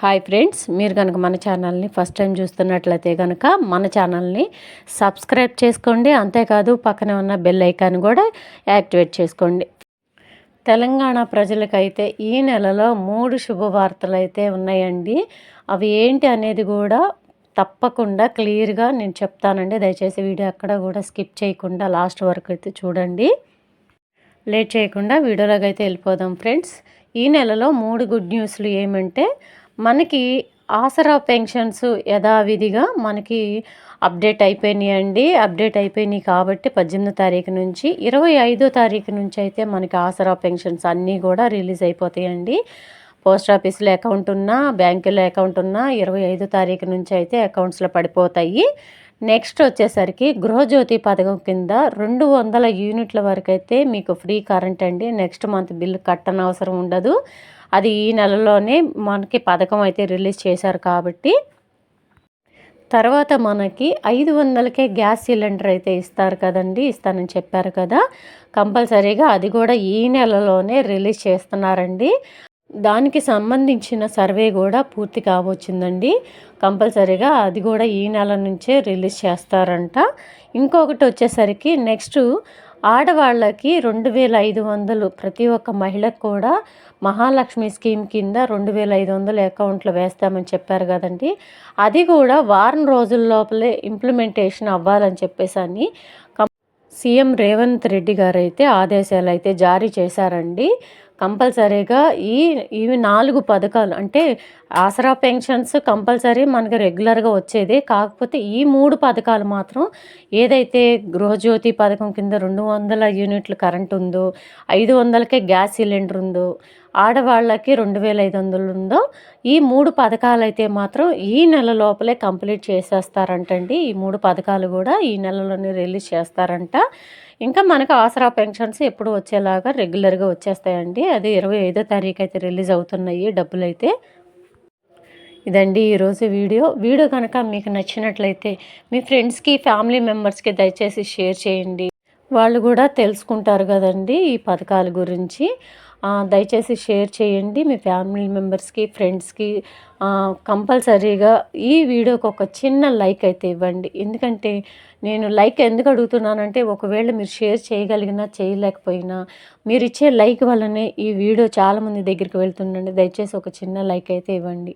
Hi friends మీరు కనుక మన ఛానల్ని ఫస్ట్ టైం చూస్తున్నట్లయితే కనుక మన ఛానల్ని సబ్స్క్రైబ్ చేసుకోండి. అంతేకాదు పక్కనే ఉన్న బెల్ ఐకాన్ కూడా యాక్టివేట్ చేసుకోండి. తెలంగాణ ప్రజలకైతే ఈ నెలలో మూడు శుభవార్తలు అయితే ఉన్నాయండి. అవి ఏంటి అనేది కూడా తప్పకుండా క్లియర్గా నేను చెప్తానండి. దయచేసి వీడియో అక్కడ కూడా స్కిప్ చేయకుండా లాస్ట్ వరకు అయితే చూడండి. లేట్ చేయకుండా వీడియోలోకి అయితే వెళ్ళిపోదాం ఫ్రెండ్స్. ఈ నెలలో మూడు గుడ్ న్యూస్లు ఏమంటే మనకి ఆసరా పెన్షన్స్ యథావిధిగా మనకి అప్డేట్ అయిపోయినాయండి. అప్డేట్ అయిపోయినాయి కాబట్టి పద్దెనిమిదో తారీఖు నుంచి ఇరవై ఐదో తారీఖు నుంచి అయితే మనకి ఆసరా పెన్షన్స్ అన్నీ కూడా రిలీజ్ అయిపోతాయండి. పోస్ట్ ఆఫీస్లో అకౌంట్ ఉన్నా బ్యాంకులో అకౌంట్ ఉన్నా ఇరవై ఐదో తారీఖు నుంచి అయితే అకౌంట్స్లో పడిపోతాయి. నెక్స్ట్ వచ్చేసరికి గృహజ్యోతి పథకం కింద రెండు వందల యూనిట్ల వరకు అయితే మీకు ఫ్రీ కరెంట్ అండి. నెక్స్ట్ మంత్ బిల్లు కట్టనవసరం ఉండదు. అది ఈ నెలలోనే మనకి పథకం అయితే రిలీజ్ చేశారు కాబట్టి. తర్వాత మనకి ఐదు వందలకే గ్యాస్ సిలిండర్ అయితే ఇస్తారు కదండి ఇస్తానని చెప్పారు కదా. కంపల్సరీగా అది కూడా ఈ నెలలోనే రిలీజ్ చేస్తున్నారండి. దానికి సంబంధించిన సర్వే కూడా పూర్తి కావచ్చిందండి కంపల్సరీగా అది కూడా ఈ నెల నుంచే రిలీజ్ చేస్తారంట. ఇంకొకటి వచ్చేసరికి నెక్స్ట్ ఆడవాళ్ళకి రెండు వేల ఐదు వందలు ప్రతి ఒక్క మహిళకు కూడా మహాలక్ష్మి స్కీమ్ కింద రెండు వేల ఐదు వందలు అకౌంట్లో వేస్తామని చెప్పారు కదండి. అది కూడా వారం రోజుల లోపలే ఇంప్లిమెంటేషన్ అవ్వాలని చెప్పేసి అని సీఎం రేవంత్ రెడ్డి గారు అయితే ఆదేశాలు అయితే జారీ చేశారండి. కంపల్సరీగా ఈ ఇవి నాలుగు పథకాలు. అంటే ఆసరా పెన్షన్స్ కంపల్సరీ మనకి రెగ్యులర్గా వచ్చేదే. కాకపోతే ఈ మూడు పథకాలు మాత్రం ఏదైతే గృహజ్యోతి పథకం కింద రెండు వందల యూనిట్లు కరెంట్ ఉందో ఐదు వందలకే గ్యాస్ సిలిండర్ ఉందో ఆడవాళ్ళకి రెండు వేల ఐదు వందలు ఉందో ఈ మూడు పథకాలు అయితే మాత్రం ఈ నెల లోపలే కంప్లీట్ చేసేస్తారంటండి. ఈ మూడు పథకాలు కూడా ఈ నెలలోనే రిలీజ్ చేస్తారంట. ఇంకా మనకు ఆసరా పెన్షన్స్ ఎప్పుడు వచ్చేలాగా రెగ్యులర్గా వచ్చేస్తాయండి. అది ఇరవై ఐదో తారీఖు అయితే రిలీజ్ అవుతున్నాయి డబ్బులు అయితే ఇదండి ఈరోజు వీడియో. వీడియో కనుక మీకు నచ్చినట్లయితే మీ ఫ్రెండ్స్కి ఫ్యామిలీ మెంబర్స్కి దయచేసి షేర్ చేయండి. వాళ్ళు కూడా తెలుసుకుంటారు కదండి ఈ పథకాల గురించి. దయచేసి షేర్ చేయండి. మీ ఫ్యామిలీ మెంబర్స్కి ఫ్రెండ్స్కి కంపల్సరీగా ఈ వీడియోకి ఒక చిన్న లైక్ అయితే ఇవ్వండి. ఎందుకంటే నేను లైక్ ఎందుకు అడుగుతున్నానంటే ఒకవేళ మీరు షేర్ చేయగలిగినా చేయలేకపోయినా మీరు ఇచ్చే లైక్ వల్లనే ఈ వీడియో చాలామంది దగ్గరికి వెళ్తుండండి దయచేసి ఒక చిన్న లైక్ అయితే ఇవ్వండి.